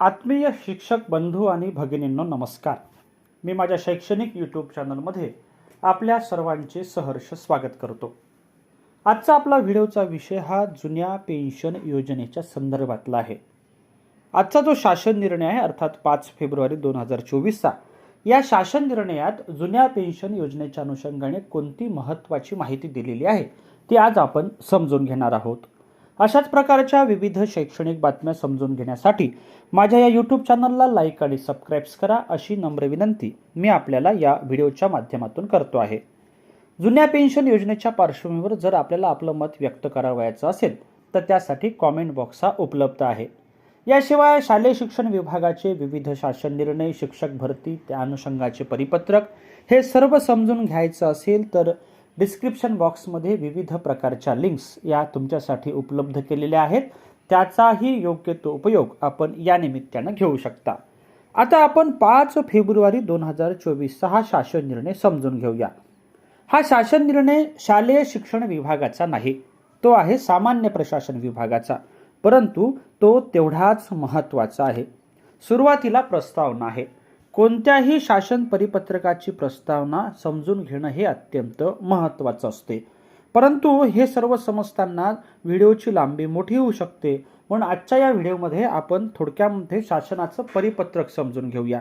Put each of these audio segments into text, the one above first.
आत्मीय शिक्षक बंधू आणि भगिनींनो नमस्कार. मी माझ्या शैक्षणिक यूट्यूब चॅनलमध्ये आपल्या सर्वांचे सहर्ष स्वागत करतो. आजचा आपला व्हिडिओचा विषय हा जुन्या पेन्शन योजनेच्या संदर्भातला आहे. आजचा जो शासन निर्णय आहे अर्थात पाच फेब्रुवारी दोन हजार चोवीसचा या शासन निर्णयात जुन्या पेन्शन योजनेच्या अनुषंगाने कोणती महत्त्वाची माहिती दिलेली आहे ती आज आपण समजून घेणार आहोत. अशाच प्रकारच्या विविध शैक्षणिक बातम्या समजून घेण्यासाठी माझ्या या यूट्यूब चॅनलला लाईक आणि सबस्क्राईब्स करा अशी नम्र विनंती मी आपल्याला या व्हिडिओच्या माध्यमातून करतो आहे. जुन्या पेन्शन योजनेच्या पार्श्वभूमीवर जर आपल्याला आपलं मत व्यक्त करावयाचं असेल तर त्यासाठी कॉमेंट बॉक्स हा उपलब्ध आहे. याशिवाय शालेय शिक्षण विभागाचे विविध शासन निर्णय शिक्षक भरती त्या अनुषंगाचे परिपत्रक हे सर्व समजून घ्यायचं असेल तर डिस्क्रिप्शन बॉक्समध्ये विविध प्रकारच्या लिंक्स या तुमच्यासाठी उपलब्ध केलेल्या आहेत. त्याचाही योग्य तो उपयोग आपण या निमित्तानं घेऊ शकता. आता आपण पाच फेब्रुवारी दोन हजार चोवीसचा हा शासन निर्णय समजून घेऊया. हा शासन निर्णय शालेय शिक्षण विभागाचा नाही तो आहे सामान्य प्रशासन विभागाचा. परंतु तो तेवढाच महत्त्वाचा आहे. सुरुवातीला प्रस्तावना आहे कोणत्याही शासन परिपत्रकाची प्रस्तावना समजून घेणं हे अत्यंत महत्त्वाचं असते. परंतु हे सर्व समजताना व्हिडिओची लांबी मोठी होऊ शकते. म्हणून आजच्या या व्हिडिओमध्ये आपण थोडक्यामध्ये शासनाचं परिपत्रक समजून घेऊया.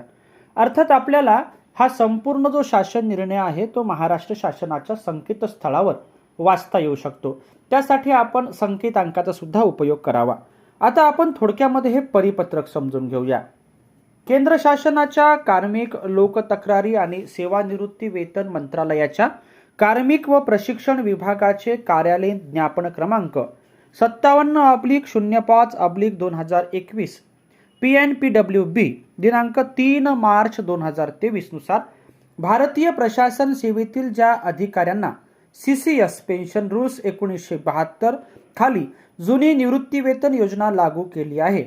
अर्थात आपल्याला हा संपूर्ण जो शासन निर्णय आहे तो महाराष्ट्र शासनाच्या संकेतस्थळावर वाचता येऊ शकतो. त्यासाठी आपण संकेतांकाचा सुद्धा उपयोग करावा. आता आपण थोडक्यामध्ये हे परिपत्रक समजून घेऊया. केंद्र शासनाच्या कार्मिक लोकतक्रारी आणि सेवानिवृत्ती वेतन मंत्रालयाच्या कार्मिक व प्रशिक्षण विभागाचे कार्यालयीन ज्ञापन क्रमांक सत्तावन्न अब्लिक शून्य पाच अब्लिक दोन हजार एकवीस P N P W B दिनांक तीन मार्च दोन हजार तेवीसनुसार भारतीय प्रशासन सेवेतील ज्या अधिकाऱ्यांना C C S pension rules एकोणीसशे बहात्तर खाली जुनी निवृत्तीवेतन योजना लागू केली आहे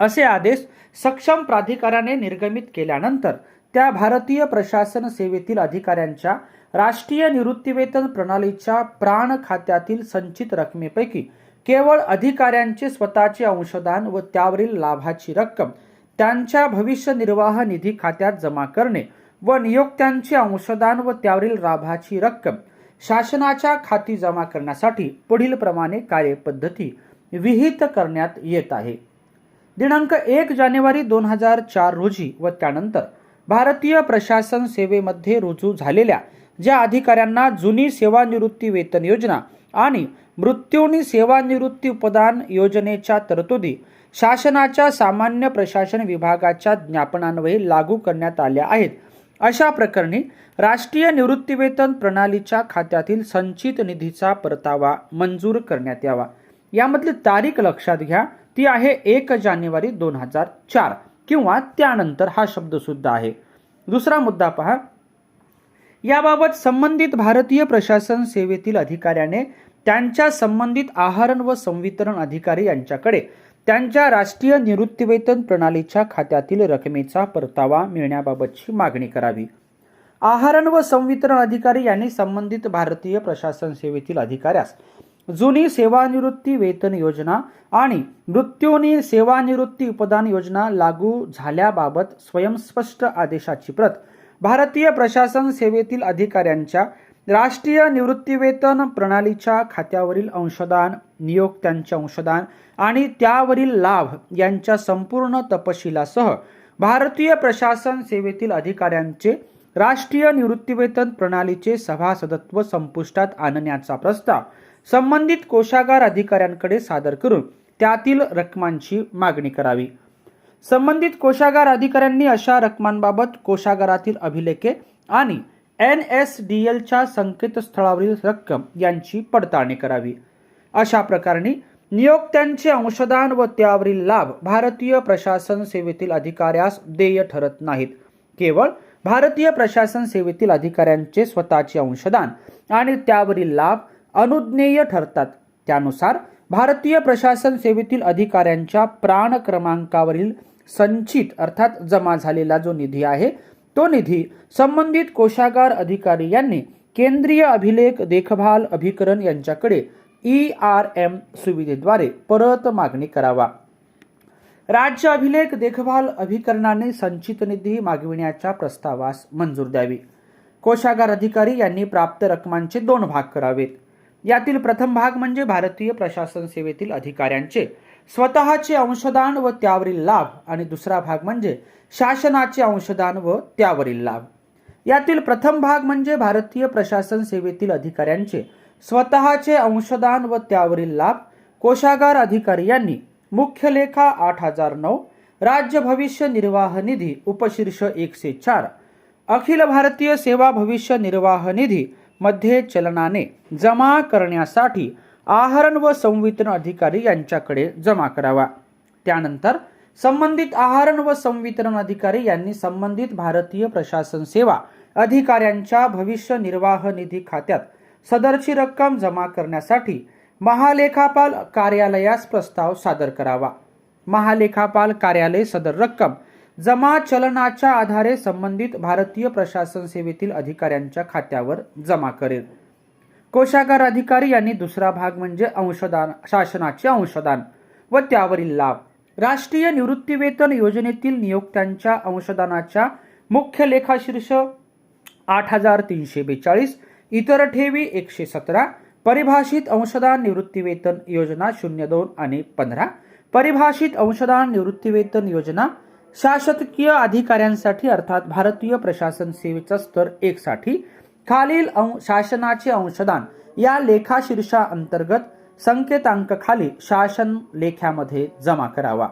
असे आदेश सक्षम प्राधिकाराने निर्गमित केल्यानंतर त्या भारतीय प्रशासन सेवेतील अधिकाऱ्यांच्या राष्ट्रीय निवृत्तीवेतन प्रणालीच्या प्राण खात्यातील संचित रकमेपैकी केवळ अधिकाऱ्यांचे स्वतःचे अंशदान व त्यावरील लाभाची रक्कम त्यांच्या भविष्य निर्वाह निधी खात्यात जमा करणे व नियोक्त्यांचे अंशदान व त्यावरील लाभाची रक्कम शासनाच्या खाती जमा करण्यासाठी पुढील प्रमाणे कार्यपद्धती विहित करण्यात येत आहे. दिनांक एक जानेवारी दोन हजार चार रोजी व त्यानंतर भारतीय प्रशासन सेवेमध्ये रुजू झालेल्या ज्या अधिकाऱ्यांना जुनी सेवानिवृत्ती वेतन योजना आणि मृत्यूनी सेवानिवृत्ती उपदान योजनेच्या तरतुदी शासनाच्या सामान्य प्रशासन विभागाच्या ज्ञापनान्वये लागू करण्यात आल्या आहेत. अशा प्रकरणी राष्ट्रीय निवृत्तीवेतन प्रणालीच्या खात्यातील संचित निधीचा परतावा मंजूर करण्यात यावा. यामधली तारीख लक्षात घ्या. ती आहे एक जानेवारी दोन हजार चार किंवा त्यानंतर हा शब्द सुद्धा आहे. दुसरा मुद्दा पहा. याबाबत संबंधित भारतीय प्रशासन सेवेतील अधिकाऱ्याने त्यांच्या संबंधित आहरण व संवितरण अधिकारी यांच्याकडे त्यांच्या राष्ट्रीय निवृत्तीवेतन प्रणालीच्या खात्यातील रकमेचा परतावा मिळण्याबाबतची मागणी करावी. आहरण व संवितरण अधिकारी यांनी संबंधित भारतीय प्रशासन सेवेतील अधिकाऱ्यास जुनी सेवानिवृत्ती वेतन योजना आणि मृत्यूनी सेवानिवृत्ती उपदान योजना लागू झाल्याबाबत स्वयंस्पष्ट आदेशाची प्रत. भारतीय प्रशासन सेवेतील अधिकाऱ्यांच्या राष्ट्रीय निवृत्तीवेतन प्रणालीच्या खात्यावरील अंशदान नियोक्त्यांचे अंशदान आणि त्यावरील लाभ यांच्या संपूर्ण तपशिलासह भारतीय प्रशासन सेवेतील अधिकाऱ्यांचे राष्ट्रीय निवृत्तीवेतन प्रणालीचे सभासदत्व संपुष्टात आणण्याचा प्रस्ताव संबंधित कोशागार अधिकाऱ्यांकडे सादर करून त्यातील रकमांची मागणी करावी. संबंधित कोशागार अधिकाऱ्यांनी अशा रकमांबाबत कोषागारातील अभिलेखे आणि एन एस डी एलच्या संकेतस्थळावरील रक्कम यांची पडताळणी करावी. अशा प्रकारे नियोक्त्यांचे अंशदान व त्यावरील लाभ भारतीय प्रशासन सेवेतील अधिकाऱ्यास देय ठरत नाहीत. केवळ भारतीय प्रशासन सेवेतील अधिकाऱ्यांचे स्वतःचे अंशदान आणि त्यावरील लाभ अनुज्ञेय ठरतात. त्यानुसार भारतीय प्रशासन सेवेतील अधिकाऱ्यांच्या प्राण क्रमांकावरील संचित अर्थात जमा झालेला जो निधी आहे तो निधी संबंधित कोशागार अधिकारी यांनी केंद्रीय अभिलेख देखभाल अभिकरण यांच्याकडे ई आर एम सुविधेद्वारे परत मागणी करावा. राज्य अभिलेख देखभाल अभिकरणाने संचित निधी मागविण्याच्या प्रस्तावास मंजूर द्यावी. कोषागार अधिकारी यांनी प्राप्त रकमांचे दोन भाग करावेत. यातील प्रथम भाग म्हणजे भारतीय प्रशासन सेवेतील अधिकाऱ्यांचे. स्वतःचे अंशदान व त्यावरील लाभ आणि दुसरा भाग म्हणजे शासनाचे अंशदान व त्यावरील लाभ. यातील प्रथम भाग म्हणजे भारतीय प्रशासन सेवेतील अधिकाऱ्यांचे. स्वतःचे अंशदान व त्यावरील लाभ. कोषागार अधिकारी यांनी. मुख्य लेखा आठ हजार नऊ. राज्य भविष्य निर्वाह निधी उपशीर्ष एकशे चार. अखिल भारतीय सेवा भविष्य निर्वाह निधी मध्ये चलनाने जमा करण्यासाठी आहरण व संवितरण अधिकारी यांच्याकडे जमा करावा. त्यानंतर संबंधित आहरण व संवितरण अधिकारी यांनी संबंधित भारतीय प्रशासन सेवा अधिकाऱ्यांच्या भविष्य निर्वाह निधी खात्यात सदरची रक्कम जमा करण्यासाठी महालेखापाल कार्यालयास प्रस्ताव सादर करावा. महालेखापाल कार्यालय सदर रक्कम जमा चलनाच्या आधारे संबंधित भारतीय प्रशासन सेवेतील अधिकाऱ्यांच्या खात्यावर जमा करेल. कोषागार अधिकारी यांनी दुसरा भाग म्हणजे अंशदान शासनाचे अंशदान व त्यावरील लाभ. राष्ट्रीय निवृत्तीवेतन योजनेतील नियोक्त्यांच्या अंशदानाच्या मुख्य लेखाशीर्ष आठ हजार तीनशे बेचाळीस इतर ठेवी एकशे सतरा परिभाषित अंशदान निवृत्तीवेतन योजना शून्य दोन आणि पंधरा परिभाषित अंशदान निवृत्तीवेतन योजना शासकीय अधिकाऱ्यांसाठी अर्थात भारतीय प्रशासन सेवेचा स्तर एक साठी खालील अं- शासनाचे अंशदान या लेखाशीर्षा अंतर्गत संकेतांक खाली शासन लेख्यामध्ये जमा करावा.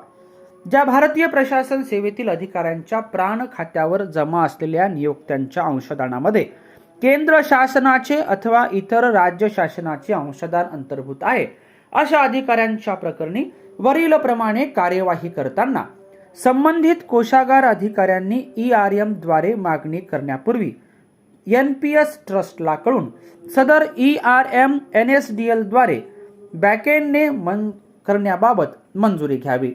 ज्या भारतीय प्रशासन सेवेतील अधिकाऱ्यांच्या प्राण खात्यावर जमा असलेल्या नियोक्त्यांच्या अंशदानामध्ये केंद्र शासनाचे अथवा इतर राज्य शासनाचे अंशदान अंतर्भूत आहे अशा अधिकाऱ्यांच्या प्रकरणी वरील प्रमाणे कार्यवाही करताना संबंधित कोषागार अधिकाऱ्यांनी ई आर एमद्वारे मागणी करण्यापूर्वी एन पी एस ट्रस्टला कळून सदर E R M N S D एलद्वारे बॅकेंडने मन करण्याबाबत मंजुरी घ्यावी.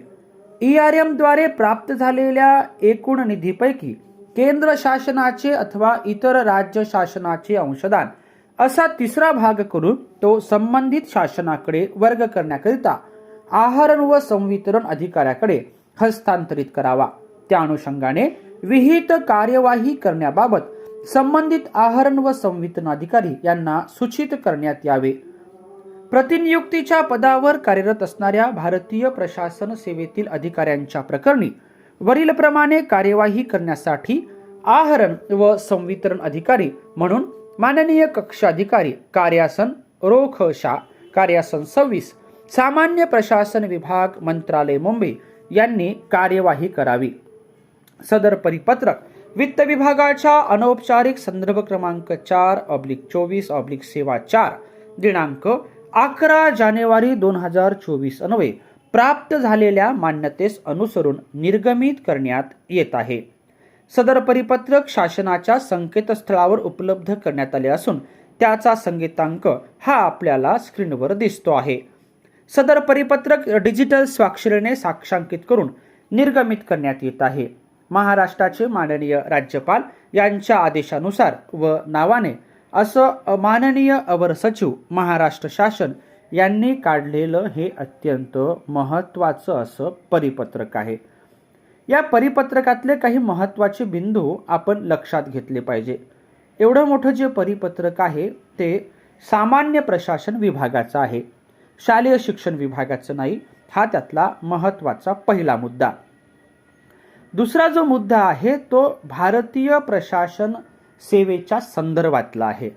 ई आर एमद्वारे प्राप्त झालेल्या एकूण निधीपैकी केंद्र शासनाचे अथवा इतर राज्य शासनाचे अंशदान असा तिसरा भाग करून तो संबंधित शासनाकडे वर्ग करण्याकरिता आहरण व संवितरण अधिकाऱ्याकडे हस्तांतरित करावा. त्या अनुषंगाने विहित कार्यवाही करण्याबाबत संबंधित आहरण व संवितन अधिकारी यांना सूचित करण्यात यावे. प्रतिनियुक्तीच्या पदावर कार्यरत असणाऱ्या भारतीय प्रशासन सेवेतील अधिकाऱ्यांच्या प्रकरणी वरीलप्रमाणे कार्यवाही करण्यासाठी आहरण व संवितरण अधिकारी म्हणून माननीय कक्ष अधिकारी कार्यासन रोख शा कार्यासन सव्वीस सामान्य प्रशासन विभाग मंत्रालय मुंबई यांनी कार्यवाही करावी. सदर परिपत्रक वित्त विभागाच्या अनौपचारिक संदर्भ क्रमांक चार ऑब्लिक चोवीस ऑब्लिक सेवा चार दिनांक अकरा जानेवारी दोन हजार चोवीस अन्वये प्राप्त झालेल्या मान्यतेस अनुसरून निर्गमित करण्यात येत आहे. सदर परिपत्रक शासनाच्या संकेतस्थळावर उपलब्ध करण्यात आले असून त्याचा संगीतांक हा आपल्याला स्क्रीनवर दिसतो आहे. सदर परिपत्रक डिजिटल स्वाक्षरीने साक्षांकित करून निर्गमित करण्यात येत आहे. महाराष्ट्राचे माननीय राज्यपाल यांच्या आदेशानुसार व नावाने असं माननीय अवर सचिव महाराष्ट्र शासन यांनी काढलेलं हे अत्यंत महत्त्वाचं असं परिपत्रक आहे. या परिपत्रकातले काही महत्त्वाचे बिंदू आपण लक्षात घेतले पाहिजे. एवढं मोठं जे परिपत्रक आहे ते सामान्य प्रशासन विभागाचं आहे. शालेय शिक्षण विभागाचं नाही हा त्यातला महत्त्वाचा पहिला मुद्दा. दुसरा जो मुद्दा आहे तो भारतीय प्रशासन सेवेच्या संदर्भातला आहे.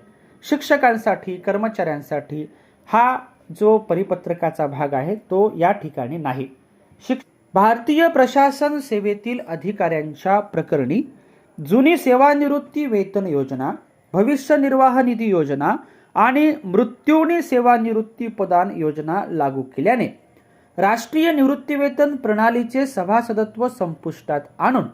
शिक्षकांसाठी कर्मचाऱ्यांसाठी हा जो परिपत्रकाचा भाग आहे तो या ठिकाणी नाही. शिक भारतीय प्रशासन सेवेतील अधिकाऱ्यांच्या प्रकरणी जुनी सेवानिवृत्ती वेतन योजना भविष्य निर्वाह निधी योजना आणि मृत्यूनी सेवानिवृत्ती प्रदान योजना लागू केल्याने राष्ट्रीय निवृत्तीवेतन प्रणालीचे सभासदत्व संपुष्टात आणून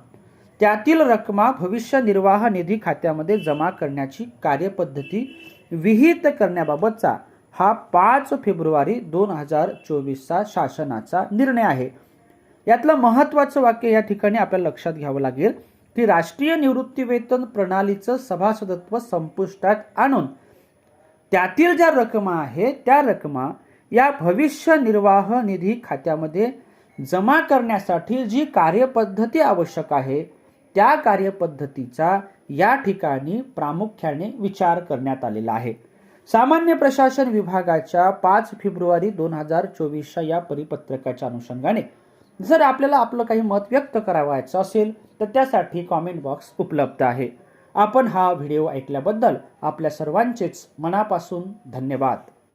त्यातील रकमा भविष्य निर्वाह निधी खात्यामध्ये जमा करण्याची कार्यपद्धती विहित करण्याबाबतचा हा पाच फेब्रुवारी दोन हजार चोवीसचा शासनाचा निर्णय आहे. यातलं महत्त्वाचं वाक्य या ठिकाणी आपल्याला लक्षात घ्यावं लागेल की राष्ट्रीय निवृत्तीवेतन प्रणालीचं सभासदत्व संपुष्टात आणून त्यातील ज्या रकमा आहे त्या रकमा या भविष्य निर्वाह निधी खात्यामध्ये जमा करण्यासाठी जी कार्यपद्धती आवश्यक आहे त्या कार्यपद्धतीचा या ठिकाणी प्रामुख्याने विचार करण्यात आलेला आहे. सामान्य प्रशासन विभागाच्या पाच फेब्रुवारी दोन हजार चोवीसच्या या परिपत्रकाच्या अनुषंगाने जर आपल्याला आपलं काही मत व्यक्त करावायचं असेल तर त्यासाठी कॉमेंट बॉक्स उपलब्ध आहे. आपण हा व्हिडिओ ऐकल्याबद्दल आपल्या सर्वांचेच मनापासून धन्यवाद.